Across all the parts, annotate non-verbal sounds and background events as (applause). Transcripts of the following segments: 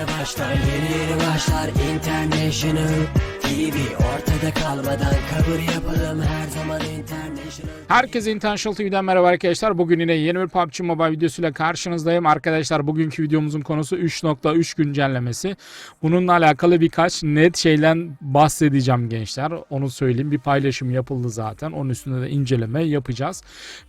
yeni başlar Yeni yeni başlar. International TV Ortada kalmadan kabul yapalım Her zaman International Herkese International TV'den merhaba arkadaşlar. Bugün yine yeni bir PUBG Mobile videosuyla karşınızdayım. Arkadaşlar bugünkü videomuzun konusu 3.3 güncellemesi. Bununla alakalı birkaç net şeyden bahsedeceğim gençler. Onu söyleyeyim. Bir paylaşım yapıldı zaten. Onun üstünde de inceleme yapacağız.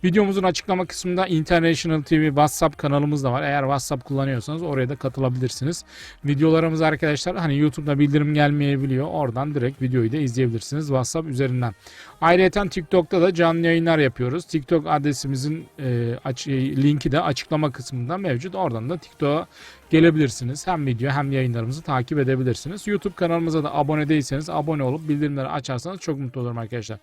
Videomuzun açıklama kısmında International TV WhatsApp kanalımız da var. Eğer WhatsApp kullanıyorsanız oraya da katılabilirsiniz. Videolarımız arkadaşlar hani YouTube'da bildirim gelmeyebiliyor. Oradan direkt videoyu da izleyebilirsiniz WhatsApp üzerinden. Ayrıca TikTok'ta da canlı yayınlar yapıyoruz. TikTok adresimizin e, aç- e, linki de açıklama kısmında mevcut. Oradan da TikTok'a gelebilirsiniz. Hem video hem yayınlarımızı takip edebilirsiniz. YouTube kanalımıza da abone değilseniz abone olup bildirimleri açarsanız çok mutlu olurum arkadaşlar.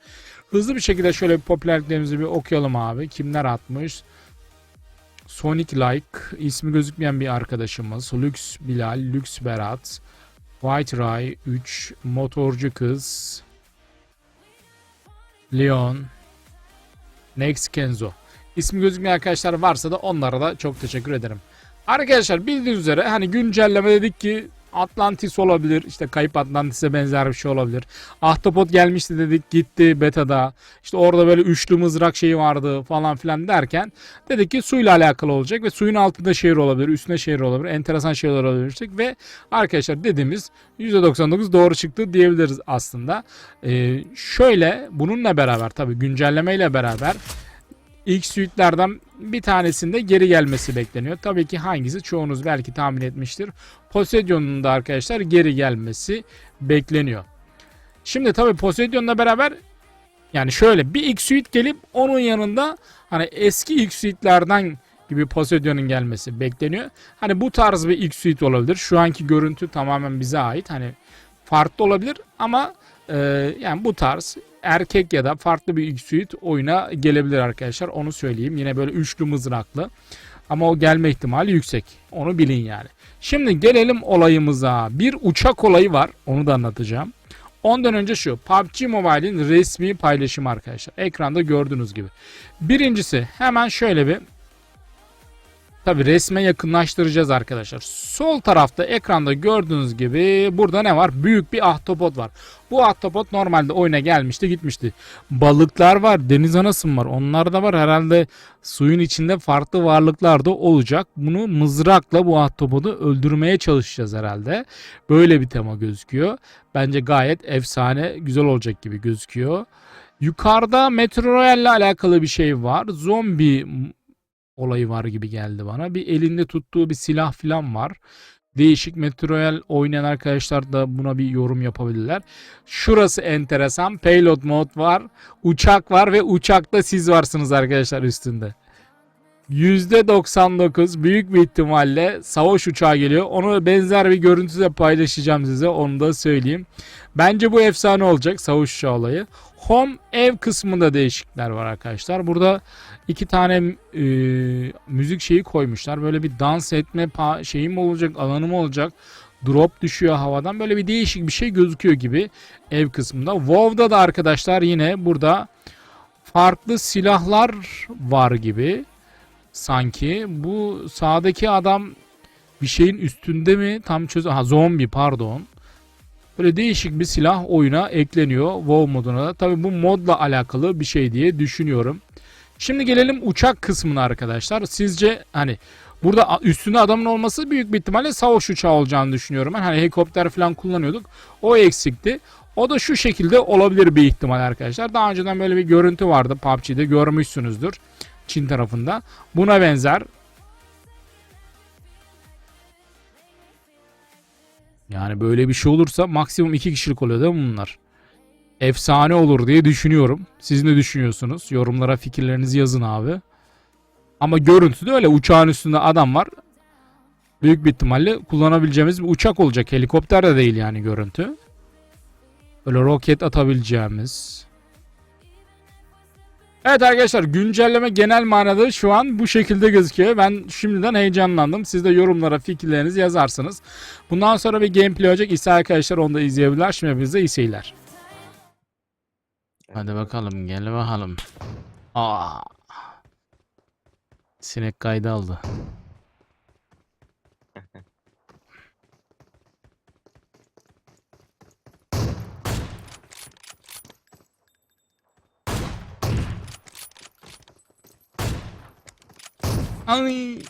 Hızlı bir şekilde şöyle bir popülerliklerimizi bir okuyalım abi. Kimler atmış? Sonic Like, ismi gözükmeyen bir arkadaşımız. Lux Bilal, Lux Berat, White Ray 3, Motorcu Kız, Leon, Next Kenzo. İsmi gözükmeyen arkadaşlar varsa da onlara da çok teşekkür ederim. Arkadaşlar bildiğiniz üzere hani güncelleme dedik ki Atlantis olabilir. işte kayıp Atlantis'e benzer bir şey olabilir. Ahtapot gelmişti dedik gitti beta'da. İşte orada böyle üçlü mızrak şeyi vardı falan filan derken dedik ki suyla alakalı olacak ve suyun altında şehir olabilir, üstüne şehir olabilir, enteresan şeyler olabilir ve arkadaşlar dediğimiz %99 doğru çıktı diyebiliriz aslında. Ee, şöyle bununla beraber tabii güncellemeyle beraber ilk suite'lerden bir tanesinde geri gelmesi bekleniyor. Tabii ki hangisi çoğunuz belki tahmin etmiştir. Poseidon'un da arkadaşlar geri gelmesi bekleniyor. Şimdi tabii Poseidon'la beraber yani şöyle bir ilk suite gelip onun yanında hani eski ilk suite'lerden gibi Poseidon'un gelmesi bekleniyor. Hani bu tarz bir ilk suite olabilir. Şu anki görüntü tamamen bize ait. Hani farklı olabilir ama e, yani bu tarz erkek ya da farklı bir ilk suite oyuna gelebilir arkadaşlar. Onu söyleyeyim. Yine böyle üçlü mızraklı. Ama o gelme ihtimali yüksek. Onu bilin yani. Şimdi gelelim olayımıza. Bir uçak olayı var. Onu da anlatacağım. Ondan önce şu. PUBG Mobile'in resmi paylaşımı arkadaşlar. Ekranda gördüğünüz gibi. Birincisi hemen şöyle bir Tabi resme yakınlaştıracağız arkadaşlar. Sol tarafta ekranda gördüğünüz gibi burada ne var? Büyük bir ahtapot var. Bu ahtapot normalde oyuna gelmişti gitmişti. Balıklar var, deniz anası var? Onlar da var. Herhalde suyun içinde farklı varlıklar da olacak. Bunu mızrakla bu ahtapotu öldürmeye çalışacağız herhalde. Böyle bir tema gözüküyor. Bence gayet efsane, güzel olacak gibi gözüküyor. Yukarıda Metro Royale ile alakalı bir şey var. Zombi olayı var gibi geldi bana. Bir elinde tuttuğu bir silah falan var. Değişik Metro Royale oynayan arkadaşlar da buna bir yorum yapabilirler. Şurası enteresan. Payload mod var. Uçak var ve uçakta siz varsınız arkadaşlar üstünde. %99 büyük bir ihtimalle savaş uçağı geliyor. Onu benzer bir görüntüde paylaşacağım size. Onu da söyleyeyim. Bence bu efsane olacak savaş uçağı olayı. Home ev kısmında değişiklikler var arkadaşlar. Burada iki tane e, müzik şeyi koymuşlar. Böyle bir dans etme pa- şeyi mi olacak, alanı mı olacak? Drop düşüyor havadan. Böyle bir değişik bir şey gözüküyor gibi ev kısmında. WoW'da da arkadaşlar yine burada farklı silahlar var gibi sanki. Bu sağdaki adam bir şeyin üstünde mi? Tam çöz... Ha zombi pardon. Böyle değişik bir silah oyuna ekleniyor WoW moduna da. Tabi bu modla alakalı bir şey diye düşünüyorum. Şimdi gelelim uçak kısmına arkadaşlar. Sizce hani burada üstünde adamın olması büyük bir ihtimalle savaş uçağı olacağını düşünüyorum. Hani helikopter falan kullanıyorduk. O eksikti. O da şu şekilde olabilir bir ihtimal arkadaşlar. Daha önceden böyle bir görüntü vardı PUBG'de görmüşsünüzdür. Çin tarafında. Buna benzer Yani böyle bir şey olursa maksimum iki kişilik oluyor değil mi bunlar? Efsane olur diye düşünüyorum. Siz ne düşünüyorsunuz? Yorumlara fikirlerinizi yazın abi. Ama görüntüde öyle uçağın üstünde adam var. Büyük bir ihtimalle kullanabileceğimiz bir uçak olacak. Helikopter de değil yani görüntü. Böyle roket atabileceğimiz. Evet arkadaşlar güncelleme genel manada şu an bu şekilde gözüküyor. Ben şimdiden heyecanlandım. Siz de yorumlara fikirlerinizi yazarsınız. Bundan sonra bir gameplay olacak. İse arkadaşlar onu da izleyebilirler. Şimdi hepinize iyi seyirler. Hadi bakalım gel bakalım. Aa. Sinek kaydı aldı. (laughs) Ay.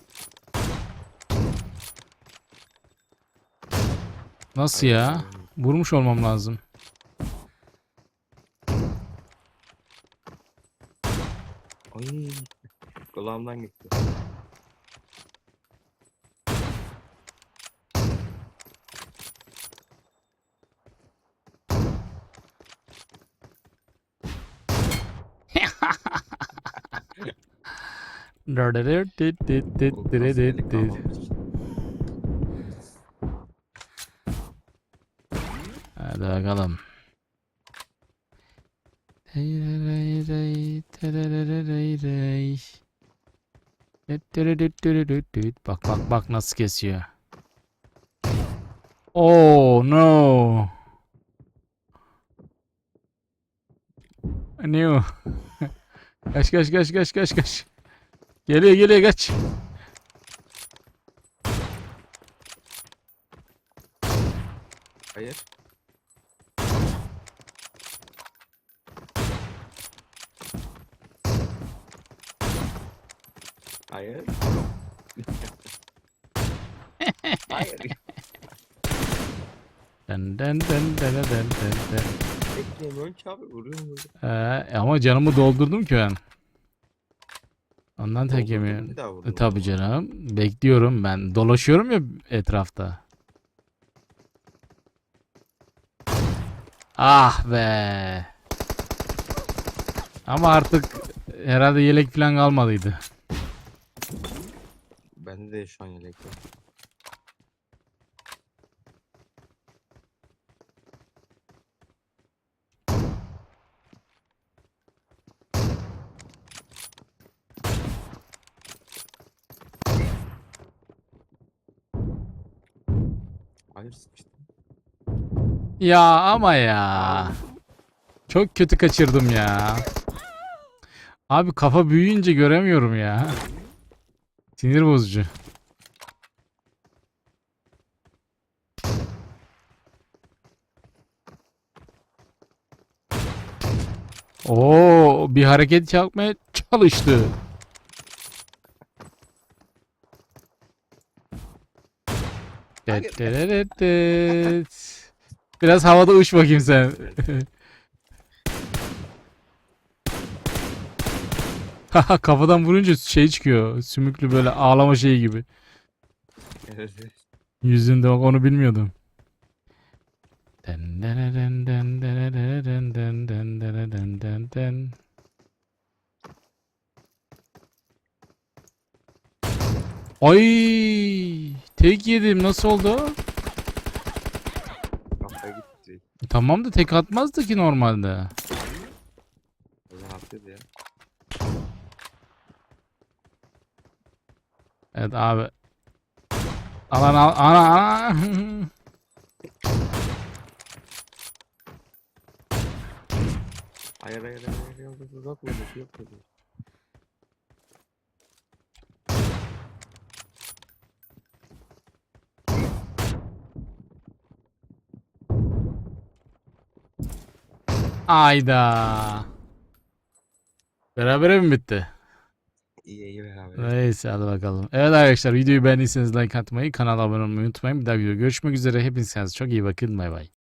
Nasıl ya? Vurmuş olmam lazım. Kulağımdan gitti. Hadi bakalım. Hey, hey, hey, hey, hey, hey, hey, hey. Bak bak bak nasıl kesiyor. Oh no. Ne o? (laughs) Kaç kaç kaç kaç kaç kaç. Geliyor geliyor kaç. Hayır. Hayır. (laughs) Hayır. Den den den den den den den. Bekleyemiyorum ki abi. Vuruyorum vuruyorum. Ee, ama canımı doldurdum ki ben. Ondan tek yemiyorum. E, tabii canım. Bekliyorum ben. Dolaşıyorum ya etrafta. Ah be. Ama artık herhalde yelek falan kalmadıydı. Bende de şu an yelek var. Hayır sıkıştım. Ya ama ya. Çok kötü kaçırdım ya. Abi kafa büyüyünce göremiyorum ya. Sinir bozucu. Oo, bir hareket yapmaya çalıştı. Detteretet. Biraz havada uç bakayım sen. (laughs) Kafadan vurunca şey çıkıyor. Sümüklü böyle ağlama şeyi gibi. Yüzünde bak onu bilmiyordum. Ay tek yedim nasıl oldu? Tamam da tek atmazdı ki normalde. Evet abi. Alan al ana ana. (laughs) Hayır hayır hayır yalnız uzak mı? Yok dedi. Ayda. Berabere mi bitti? İyi iyi beraber. Neyse hadi bakalım. Evet arkadaşlar videoyu beğendiyseniz like atmayı, kanala abone olmayı unutmayın. Bir daha video görüşmek üzere. Hepinize çok iyi bakın. Bay bay.